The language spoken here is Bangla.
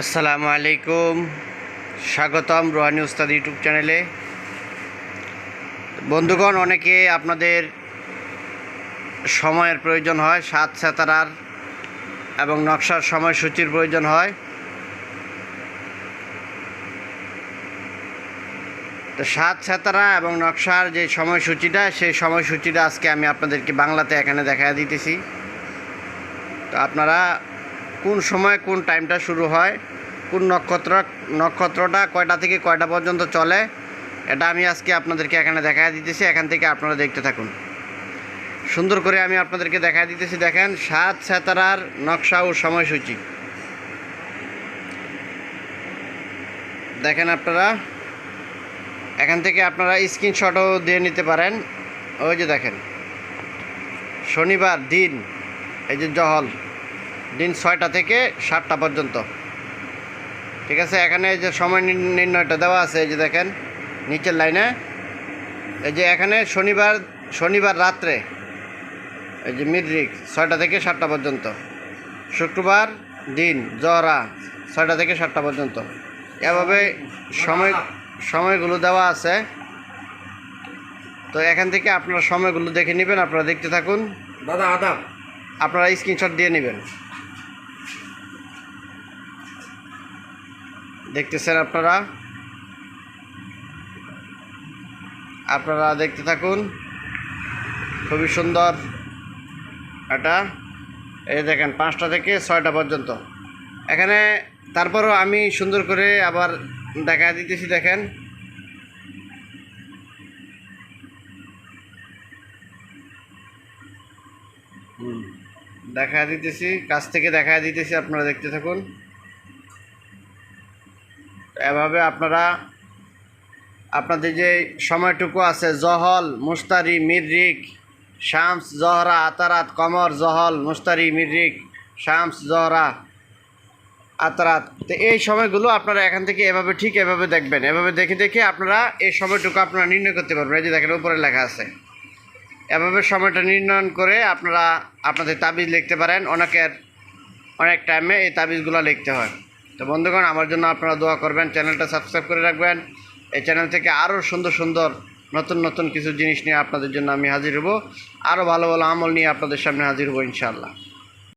আসসালামু আলাইকুম। স্বাগতম রোহানি উস্তাদ ইউটিউব চ্যানেলে। বন্ধুগণ, অনেকে আপনাদের সময়ের প্রয়োজন হয়, সাত সাতারার এবং নকশার সময়সূচির প্রয়োজন হয়। তো সাত সাতারা এবং নকশার যে সময়সূচিটা, সেই সময়সূচিটা আজকে আমি আপনাদেরকে বাংলাতে এখানে দেখা দিতেছি। তো আপনারা কোন সময় কোন টাইমটা শুরু হয়, কোন নক্ষত্র, নক্ষত্রটা কয়টা থেকে কয়টা পর্যন্ত চলে, এটা আমি আজকে আপনাদেরকে এখানে দেখা দিতেছি, এখান থেকে আপনারা দেখতে থাকুন। সুন্দর করে আমি আপনাদেরকে দেখা দিতেছি, দেখেন, সাত সাতারার নকশা ও সময়সূচি। দেখেন আপনারা, এখান থেকে আপনারা স্ক্রিনশটও দিয়ে নিতে পারেন। ওই যে দেখেন, শনিবার দিন, এই যে জহল। দিন ছয়টা থেকে সাতটা পর্যন্ত। ঠিক আছে? এখানে যে সময় নির- নির্ণয়টা দেওয়া আছে এই যে দেখেন নিচের লাইনে। এই যে এখানে শনিবার শনিবার রাত্রে এই যে মিডরিক ছয়টা থেকে সাতটা পর্যন্ত। শুক্রবার দিন জহরা ছয়টা থেকে সাতটা পর্যন্ত। এভাবে সময় সময়গুলো দেওয়া আছে। তো এখান থেকে আপনারা সময়গুলো দেখে নেবেন আপনারা দেখতে থাকুন। দাদা আদাব। আপনারা স্ক্রিনশট দিয়ে নেবেন। দেখতেছেন আপনারা? আপনারা দেখতে থাকুন। খুবই সুন্দর এটা। এই দেখেন, পাঁচটা থেকে ছয়টা পর্যন্ত। এখানে তারপরও আমি সুন্দর করে আবার দেখা দিতেছি, দেখেন। দেখা দিতেছি, কাছ থেকে দেখা দিতেছি, আপনারা দেখতে থাকুন। এভাবে আপনারা আপনাদের যে সময়টুকু আছে, জহল মুস্তারি মিররিক, শামস, জহরা, আতারাত, কমর, জহল মুস্তারি মিররিক, শামস, জহরা, আতারাত। তো এই সময়গুলো আপনারা এখান থেকে এভাবে ঠিক এভাবে দেখবেন। এভাবে দেখে দেখে আপনারা এই সময়টুকু আপনারা নির্ণয় করতে পারবেন। এই যে দেখেন, উপরে লেখা আছে। এভাবে সময়টা নির্ণয়ন করে আপনারা আপনাদের তাবিজ লিখতে পারেন। অনেকের অনেক টাইমে এই তাবিজগুলো লিখতে হয়। তো বন্ধুগণ, আমার জন্য আপনারা দোয়া করবেন, চ্যানেলটা সাবস্ক্রাইব করে রাখবেন। এই চ্যানেল থেকে আরও সুন্দর সুন্দর নতুন নতুন কিছু জিনিস নিয়ে আপনাদের জন্য আমি হাজির হব। আরও ভালো ভালো আমল নিয়ে আপনাদের সামনে হাজির হব, ইনশাআল্লাহ।